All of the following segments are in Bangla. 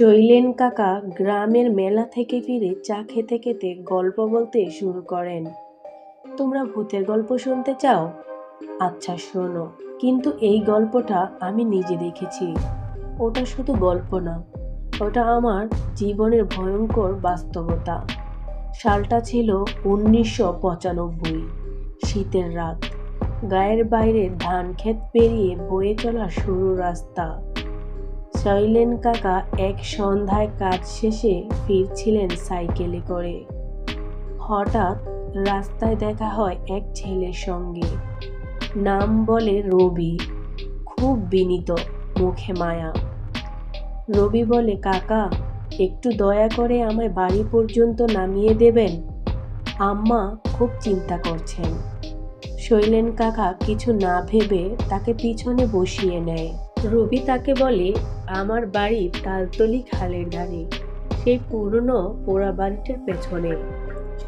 শৈলেন কাকা গ্রামের মেলা থেকে ফিরে চা খেতে খেতে গল্প বলতে শুরু করেন। তোমরা ভূতের গল্প শুনতে চাও? আচ্ছা শোনো। কিন্তু এই গল্পটা আমি নিজে দেখেছি। ওটা শুধু গল্প না, ওটা আমার জীবনের ভয়ঙ্কর বাস্তবতা। সালটা ছিল উনিশশো পঁচানব্বই, শীতের রাত। গায়ের বাইরে ধান ক্ষেত পেরিয়ে বয়ে চলা সরু রাস্তা। শৈলেন কাকা এক সন্ধ্যায় কাজ শেষে ফিরছিলেন সাইকেলে করে। হঠাৎ রাস্তায় দেখা হয় এক ছেলের সঙ্গে। নাম বলে রবি। খুব বিনীত, মুখে মায়া। রবি বলে, কাকা, একটু দয়া করে আমায় বাড়ি পর্যন্ত নামিয়ে দেবেন। আম্মা খুব চিন্তা করছেন। শৈলেন কাকা কিছু না ভেবে তাকে পিছনে বসিয়ে নেয়। রবি তাকে বলে, আমার বাড়ি তালতলি খালের ধারে। সেই পুরনো পোড়া বাড়িটার পেছনে।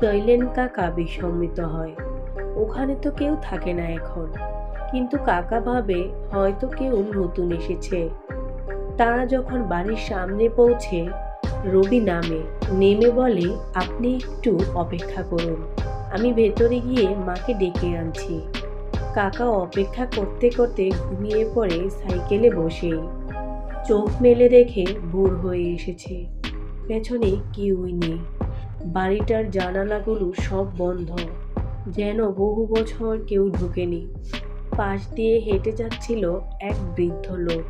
শৈলেন কাকা বিসম্মিত হয়। ওখানে তো কেউ থাকে না এখন। কিন্তু কাকা ভাবে হয়তো কেউ নতুন এসেছে। তারা যখন বাড়ির সামনে পৌঁছে, রবি নামে। নেমে বলে, আপনি একটু অপেক্ষা করুন। আমি ভেতরে গিয়ে মাকে ডেকে আনছি। কাকা অপেক্ষা করতে করতে ঘুমিয়ে পড়ে সাইকেলে বসে। চোখ মেলে দেখে ভোর হয়ে এসেছে। পেছনে কেউই নেই। বাড়িটার জানালাগুলো সব বন্ধ। যেন বহু বছর কেউ ঢুকেনি। পাশ দিয়ে হেঁটে যাচ্ছিল এক বৃদ্ধ লোক।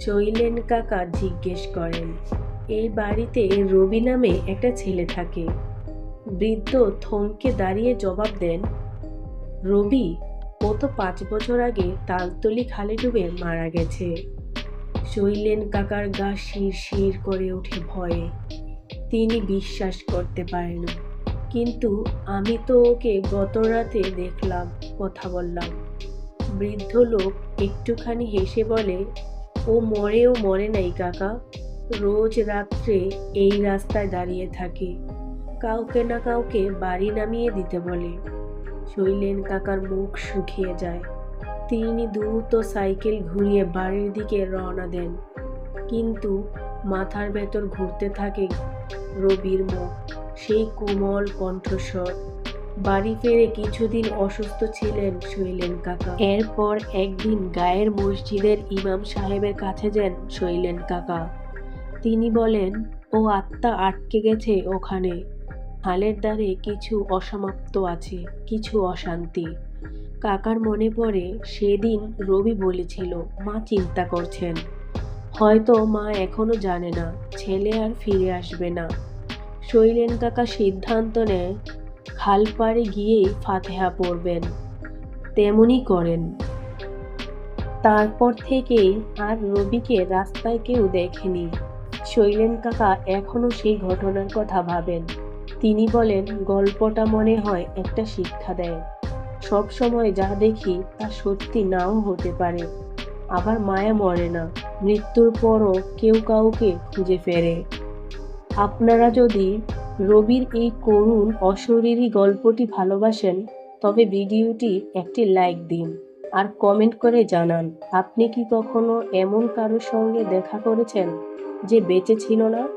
শৈলেন কাকা জিজ্ঞেস করেন, এই বাড়িতে রবি নামে একটা ছেলে থাকে? বৃদ্ধ থমকে দাঁড়িয়ে জবাব দেন, রবি ও তো পাঁচ বছর আগে তালতলি খালে ডুবে মারা গেছে। শৈলেন কাকার গা শির শির করে ওঠে ভয়ে। তিনি বিশ্বাস করতে পারেন কিন্তু আমি তো ওকে গত রাতে দেখলাম, কথা বললাম। বৃদ্ধ লোক একটুখানি হেসে বলে, ও মরেও মরে নাই কাকা। রোজ রাত্রে এই রাস্তায় দাঁড়িয়ে থাকে। কাউকে না কাউকে বাড়ি নামিয়ে দিতে বলে। শৈলেন কাকার মুখ শুকিয়ে যায়। তিনি দ্রুত সাইকেল ঘুরিয়ে বাড়ির দিকে রওনা দেন। কিন্তু মাথার ভেতর ঘুরতে থাকে রবির মুখ, সেই কোমল কণ্ঠস্বর। বাড়ি ফিরে কিছুদিন অসুস্থ ছিলেন শৈলেন কাকা। এরপর একদিন গায়ের মসজিদের ইমাম সাহেবের কাছে যান শৈলেন কাকা। তিনি বলেন, ও আত্মা আটকে গেছে ওখানে। হালের দ্বারে কিছু অসমাপ্ত আছে, কিছু অশান্তি। কাকার মনে পড়ে, সেদিন রবি বলেছিল, মা চিন্তা করছেন। হয়তো মা এখনও জানে না, ছেলে আর ফিরে আসবে না। শৈলেন কাকা সিদ্ধান্ত নেয় খাল পাড়ে গিয়েই ফাতেহা পড়বেন। তেমনই করেন। তারপর থেকেই আর রবিকে রাস্তায় কেউ দেখেনি। শৈলেন কাকা এখনও সেই ঘটনার কথা ভাবেন। তিনি বলেন, গল্পটা মনে হয় একটা শিক্ষা দেয়। সব সময় যা দেখি তা সত্যি নাও হতে পারে। আবার মায়া মরে না। মৃত্যুর পরও কেউ কাউকে খুঁজে ফেরে। আপনারা যদি রবির এই করুণ, অশরীরী গল্পটি ভালোবাসেন, তবে ভিডিওটি একটি লাইক দিন আর কমেন্ট করে জানান, আপনি কি কখনো এমন কারোর সঙ্গে দেখা করেছেন যে বেঁচে ছিল না?